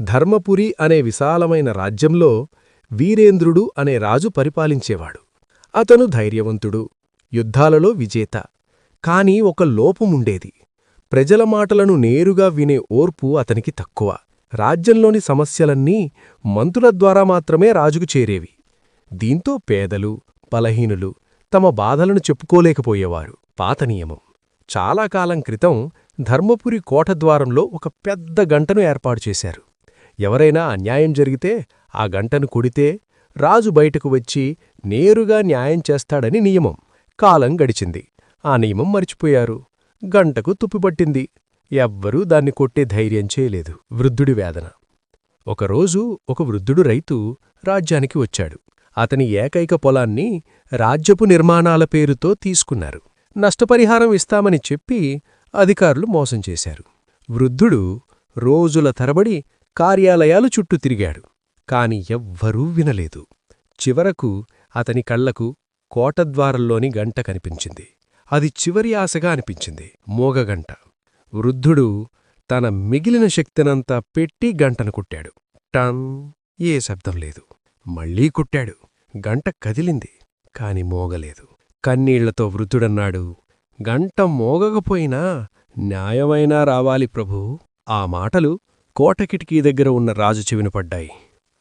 ధర్మపురి అనే విశాలమైన రాజ్యంలో వీరేంద్రుడు అనే రాజు పరిపాలించేవాడు. అతను ధైర్యవంతుడు యుద్ధాలలో విజేత. కాని ఒక లోపముండేది. ప్రజల మాటలను నేరుగా వినే ఓర్పు అతనికి తక్కువ. రాజ్యంలోని సమస్యలన్నీ మంత్రుల ద్వారా మాత్రమే రాజుకు చేరేవి. దీంతో పేదలు బలహీనులు తమ బాధలను చెప్పుకోలేకపోయేవారు. పాత నియమం. చాలా కాలం క్రితం ధర్మపురి కోటద్వారంలో ఒక పెద్ద గంటను ఏర్పాటు చేశారు. ఎవరైనా అన్యాయం జరిగితే ఆ గంటను కొడితే రాజు బయటకు వచ్చి నేరుగా న్యాయం చేస్తాడని నియమం. కాలం గడిచింది. ఆ నియమం మరిచిపోయారు. గంటకు తుప్పిపట్టింది ఎవ్వరూ దాన్ని కొట్టే ధైర్యం చేయలేదు. వృద్ధుడి వేదన. ఒకరోజు ఒక వృద్ధుడు రైతు రాజ్యానికి వచ్చాడు. అతని ఏకైక పొలాన్ని రాజ్యపు నిర్మాణాల పేరుతో తీసుకున్నారు. నష్టపరిహారం ఇస్తామని చెప్పి అధికారులు మోసం చేశారు. వృద్ధుడు రోజుల తరబడి కార్యాలయాలు చుట్టూ తిరిగాడు. కాని ఎవ్వరూ వినలేదు. చివరకు అతని కళ్ళకు కోటద్వారంలోని గంట కనిపించింది. అది చివరి ఆశగా అనిపించింది. మోగగంట వృద్ధుడు తన మిగిలిన శక్తినంతా పెట్టి గంటను కుట్టాడు. టన్! ఏ శబ్దం లేదు. మళ్ళీ కుట్టాడు. గంట కదిలింది. కాని మోగలేదు. కన్నీళ్ళతో వృద్ధుడన్నాడు. గంట మోగకపోయినా న్యాయమైనా రావాలి ప్రభూ. ఆ మాటలు కోట కిటికీ దగ్గర ఉన్న రాజు చెవిన పడ్డాయి.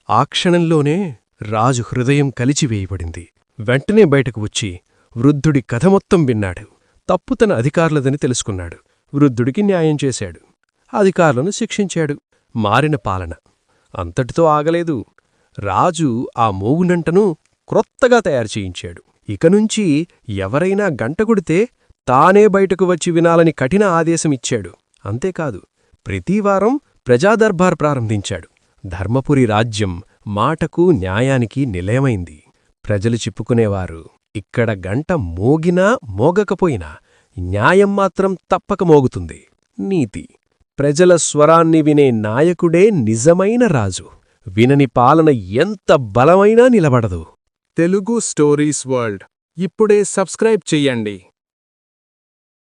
ఆ క్షణంలోనే రాజు హృదయం కలిచివేయబడింది వెంటనే బయటకు వచ్చి వృద్ధుడి కథ మొత్తం విన్నాడు. తప్పు తన అధికారులదని తెలుసుకున్నాడు. వృద్ధుడికి న్యాయం చేశాడు. అధికారులను శిక్షించాడు. మారిన పాలన. అంతటితో ఆగలేదు. రాజు ఆ మోగునంటను క్రొత్తగా తయారు చేయించాడు. ఇకనుంచి ఎవరైనా గంట కొడితే తానే బయటకు వచ్చి వినాలని కఠిన ఆదేశమిచ్చాడు. అంతేకాదు ప్రతివారం ప్రజాదర్బార్ ప్రారంభించాడు. ధర్మపురి రాజ్యం మాటకు న్యాయానికి నిలయమైంది. ప్రజలు చెప్పుకునేవారు ఇక్కడ గంట మోగినా మోగకపోయినా న్యాయం మాత్రం తప్పక మోగుతుంది. నీతి. ప్రజల స్వరాన్ని వినే నాయకుడే నిజమైన రాజు. వినని పాలన ఎంత బలమైనా నిలబడదు. Telugu stories world. ఇప్పుడే సబ్స్క్రైబ్ చెయ్యండి.